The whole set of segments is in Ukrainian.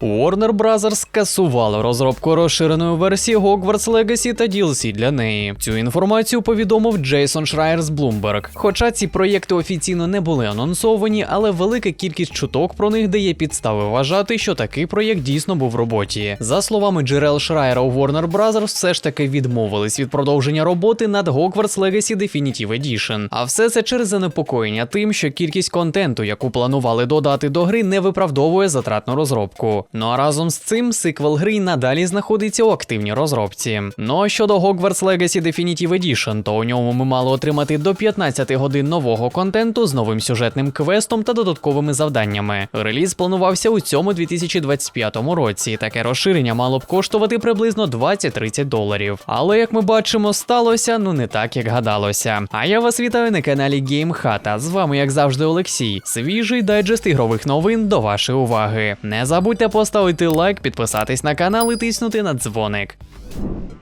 Warner Bros. скасували розробку розширеної версії Hogwarts Legacy та DLC для неї. Цю інформацію повідомив Джейсон Шрайер з Bloomberg. Хоча ці проєкти офіційно не були анонсовані, але велика кількість чуток про них дає підстави вважати, що такий проєкт дійсно був в роботі. За словами джерел Шрайера у Warner Bros., все ж таки відмовились від продовження роботи над Hogwarts Legacy Definitive Edition. А все це через занепокоєння тим, що кількість контенту, яку планували додати до гри, не виправдовує затратну розробку. Ну а разом з цим сиквел гри надалі знаходиться у активній розробці. Ну а щодо Hogwarts Legacy Definitive Edition, то у ньому ми мали отримати до 15 годин нового контенту з новим сюжетним квестом та додатковими завданнями. Реліз планувався у цьому 2025 році. Таке розширення мало б коштувати приблизно 20-30 доларів. Але як ми бачимо, сталося ну не так, як гадалося. А я вас вітаю на каналі GameHata. З вами, як завжди, Олексій. Свіжий дайджест ігрових новин до вашої уваги. Не забудьте поставити лайк, підписатись на канал і тиснути на дзвоник.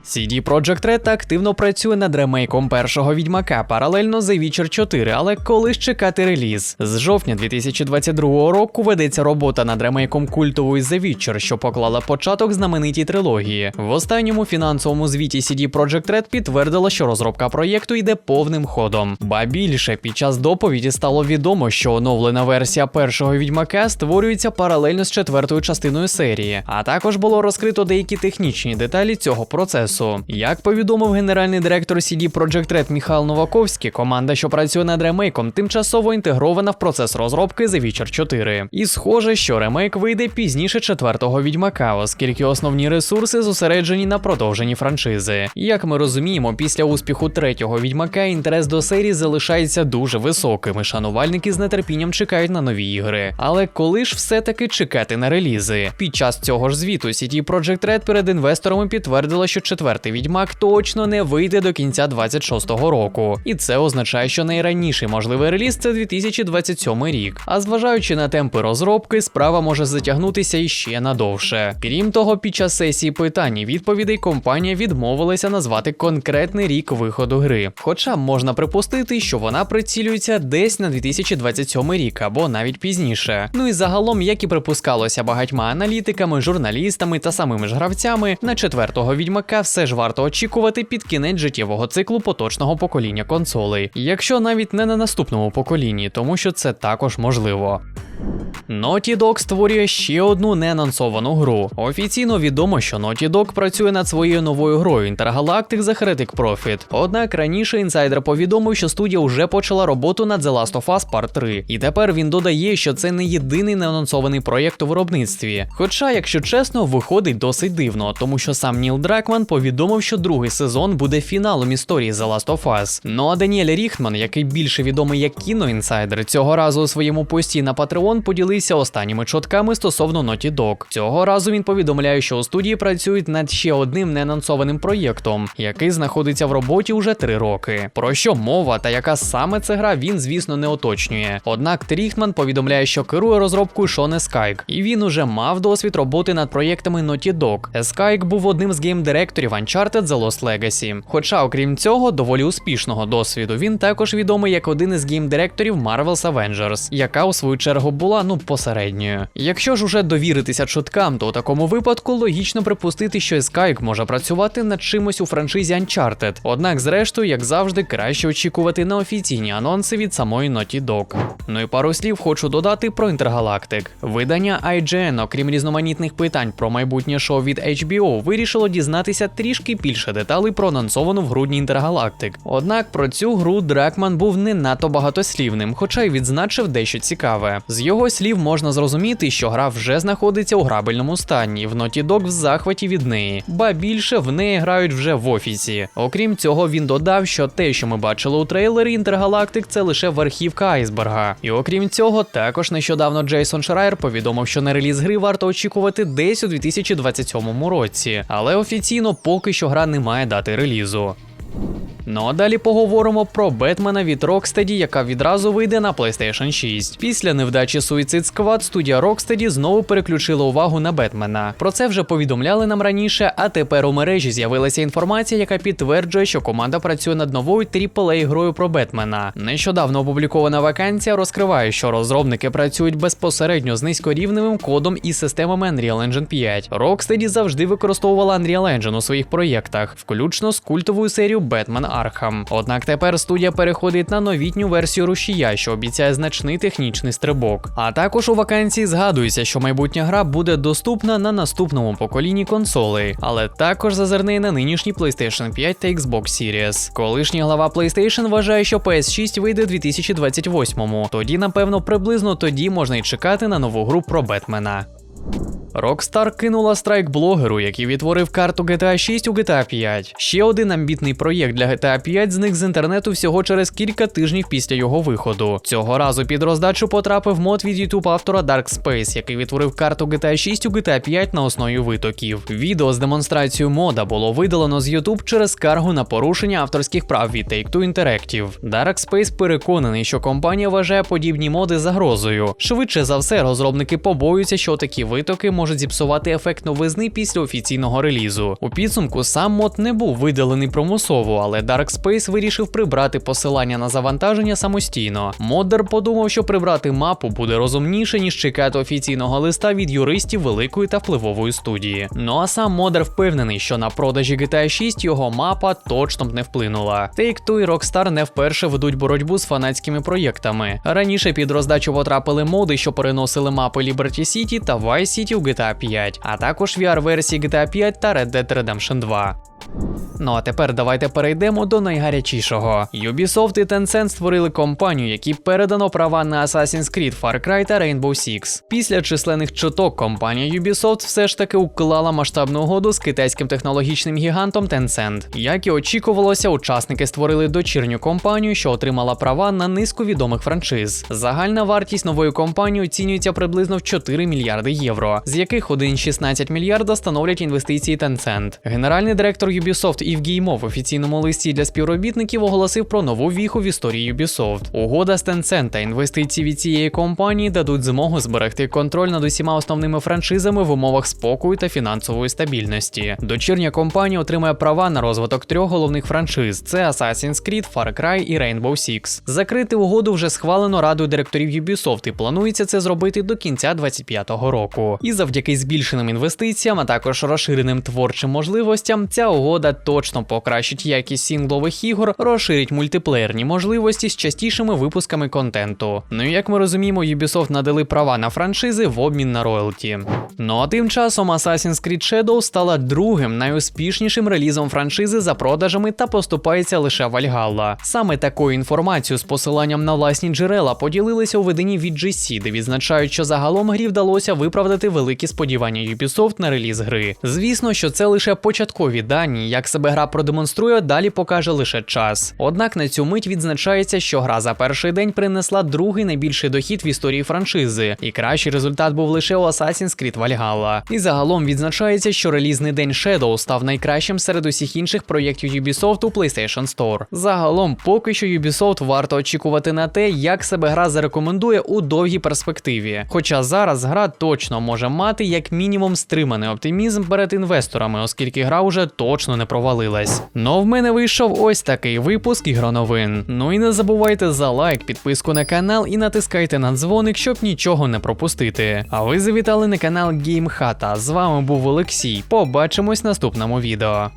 CD Projekt Red активно працює над ремейком першого відьмака паралельно The Witcher 4, але коли ж чекати реліз? З жовтня 2022 року ведеться робота над ремейком культової The Witcher, що поклала початок знаменитій трилогії. В останньому фінансовому звіті CD Projekt Red підтвердила, що розробка проєкту йде повним ходом. Ба більше під час доповіді стало відомо, що оновлена версія першого відьмака створюється паралельно з четвертою частиною серії, а також було розкрито деякі технічні деталі цього процесу. Як повідомив генеральний директор CD Projekt Red Міхал Новаковський, команда, що працює над ремейком, тимчасово інтегрована в процес розробки The Witcher 4. І схоже, що ремейк вийде пізніше четвертого відьмака, оскільки основні ресурси зосереджені на продовженні франшизи. Як ми розуміємо, після успіху третього відьмака інтерес до серії залишається дуже високим, і шанувальники з нетерпінням чекають на нові ігри. Але коли ж все-таки чекати на релізи? Під час цього ж звіту CD Projekt Red перед інвесторами підтвердила, що четвертий відьмак точно не вийде до кінця 26-го року. І це означає, що найраніший можливий реліз це 2027 рік. А зважаючи на темпи розробки, справа може затягнутися іще надовше. Крім того, під час сесії питань і відповідей компанія відмовилася назвати конкретний рік виходу гри. Хоча можна припустити, що вона прицілюється десь на 2027 рік або навіть пізніше. Ну і загалом, як і припускалося багатьма аналітиками, журналістами та самими ж гравцями, на четвертого відьмака все ж варто очікувати під кінець життєвого циклу поточного покоління консолей, якщо навіть не на наступному поколінні, тому що це також можливо. Naughty Dog створює ще одну неанонсовану гру. Офіційно відомо, що Naughty Dog працює над своєю новою грою Intergalactic The Heretic Profit. Однак раніше інсайдер повідомив, що студія вже почала роботу над The Last of Us Part 3. І тепер він додає, що це не єдиний неанонсований проєкт у виробництві. Хоча, якщо чесно, виходить досить дивно, тому що сам Ніл Дракман повідомив, що другий сезон буде фіналом історії The Last of Us. Ну а Даніель Ріхтман, який більше відомий як кіноінсайдер, цього разу у своєму пості на Patreon поділився останніми чутками стосовно Naughty Dog. Цього разу він повідомляє, що у студії працюють над ще одним неанонсованим проєктом, який знаходиться в роботі уже три роки. Про що мова та яка саме це гра, він, звісно, не уточнює. Однак Тріхтман повідомляє, що керує розробкою Шон Ескайк, і він уже мав досвід роботи над проєктами Naughty Dog. Ескайк був одним з геймдиректорів Uncharted The Lost Legacy. Хоча, окрім цього, доволі успішного досвіду, він також відомий як один із геймдиректорів Marvel's Avengers, яка у свою чергу була ну посередньою. Якщо ж уже довіритися чуткам, то у такому випадку логічно припустити, що Skype може працювати над чимось у франшизі Uncharted. Однак, зрештою, як завжди, краще очікувати на офіційні анонси від самої Naughty Dog. Ну і пару слів хочу додати про Intergalactic. Видання IGN, окрім різноманітних питань про майбутнє шоу від HBO, вирішило дізнатися трішки більше деталей про анонсовану в грудні Intergalactic. Однак про цю гру Дракман був не надто багатослівним, хоча й відзначив дещо цікаве. З його слів можна зрозуміти, що гра вже знаходиться у грабельному стані. В Naughty Dog в захваті від неї, ба більше в неї грають вже в офісі. Окрім цього, він додав, що те, що ми бачили у трейлері Intergalactic, це лише верхівка айсберга. І окрім цього, також нещодавно Джейсон Шрайер повідомив, що на реліз гри варто очікувати десь у 2027 році, але офіційно поки що гра не має дати релізу. Ну а далі поговоримо про Бетмена від Rocksteady, яка відразу вийде на PlayStation 6. Після невдачі Suicide Squad студія Rocksteady знову переключила увагу на Бетмена. Про це вже повідомляли нам раніше, а тепер у мережі з'явилася інформація, яка підтверджує, що команда працює над новою aaa грою про Бетмена. Нещодавно опублікована вакансія розкриває, що розробники працюють безпосередньо з низькорівневим кодом і системами Unreal Engine 5. Rocksteady завжди використовувала Unreal Engine у своїх проєктах, включно з культовою серією Batman Arkham. Однак тепер студія переходить на новітню версію рушія, що обіцяє значний технічний стрибок. А також у вакансії згадується, що майбутня гра буде доступна на наступному поколінні консолей, але також зазирне на нинішній PlayStation 5 та Xbox Series. Колишній глава PlayStation вважає, що PS6 вийде у 2028-му. Тоді, напевно, приблизно тоді можна й чекати на нову гру про Бетмена. Rockstar кинула страйк блогеру, який відтворив карту GTA 6 у GTA 5. Ще один амбітний проєкт для GTA 5 зник з інтернету всього через кілька тижнів після його виходу. Цього разу під роздачу потрапив мод від YouTube автора Dark Space, який відтворив карту GTA 6 у GTA 5 на основі витоків. Відео з демонстрацією мода було видалено з YouTube через скаргу на порушення авторських прав від Take-Two Interactive. Dark Space переконаний, що компанія вважає подібні моди загрозою. Швидше за все, розробники побоюються, що такі витоки можуть зіпсувати ефект новизни після офіційного релізу. У підсумку сам мод не був видалений примусово, але Dark Space вирішив прибрати посилання на завантаження самостійно. Моддер подумав, що прибрати мапу буде розумніше, ніж чекати офіційного листа від юристів великої та впливової студії. Ну а сам модер впевнений, що на продажі GTA 6 його мапа точно б не вплинула. Take-Two і Rockstar не вперше ведуть боротьбу з фанатськими проєктами. Раніше під роздачу потрапили моди, що переносили мапи Liberty City та Vice City у GTA 5, а також VR-версії GTA 5 та Red Dead Redemption 2. Ну а тепер давайте перейдемо до найгарячішого. Ubisoft і Tencent створили компанію, які передано права на Assassin's Creed, Far Cry та Rainbow Six. Після численних чуток компанія Ubisoft все ж таки уклала масштабну угоду з китайським технологічним гігантом Tencent. Як і очікувалося, учасники створили дочірню компанію, що отримала права на низку відомих франшиз. Загальна вартість нової компанії оцінюється приблизно в 4 мільярди євро, з яких 1,16 мільярда становлять інвестиції Tencent. Генеральний директор Ubisoft Ів Геймо в офіційному листі для співробітників оголосив про нову віху в історії Ubisoft. Угода з Tencent та інвестиції від цієї компанії дадуть змогу зберегти контроль над усіма основними франшизами в умовах спокою та фінансової стабільності. Дочірня компанія отримає права на розвиток трьох головних франшиз: це Assassin's Creed, Far Cry і Rainbow Six. Закрити угоду вже схвалено радою директорів Ubisoft і планується це зробити до кінця 2025 року. І завдяки збільшеним інвестиціям, а також розширеним творчим можливостям, ця угода точно покращить якість сінглових ігор, розширить мультиплеєрні можливості з частішими випусками контенту. Ну і як ми розуміємо, Ubisoft надали права на франшизи в обмін на роялті. Ну а тим часом Assassin's Creed Shadow стала другим найуспішнішим релізом франшизи за продажами та поступається лише Valhalla. Саме такою інформацією з посиланням на власні джерела поділилися у виданні від GC, де відзначають, що загалом грі вдалося виправдати великі сподівання Ubisoft на реліз гри. Звісно, що це лише початкові дані. Як себе гра продемонструє, далі покаже лише час. Однак на цю мить відзначається, що гра за перший день принесла другий найбільший дохід в історії франшизи, і кращий результат був лише у Assassin's Creed Valhalla. І загалом відзначається, що релізний день Shadow став найкращим серед усіх інших проєктів Ubisoft у PlayStation Store. Загалом, поки що Ubisoft варто очікувати на те, як себе гра зарекомендує у довгій перспективі. Хоча зараз гра точно може мати як мінімум стриманий оптимізм перед інвесторами, оскільки гра уже точно не провалилась. Ну в мене вийшов ось такий випуск ігроновин. Ну і не забувайте за лайк, підписку на канал і натискайте на дзвоник, щоб нічого не пропустити. А ви завітали на канал Гімхата. З вами був Олексій. Побачимось в наступному відео.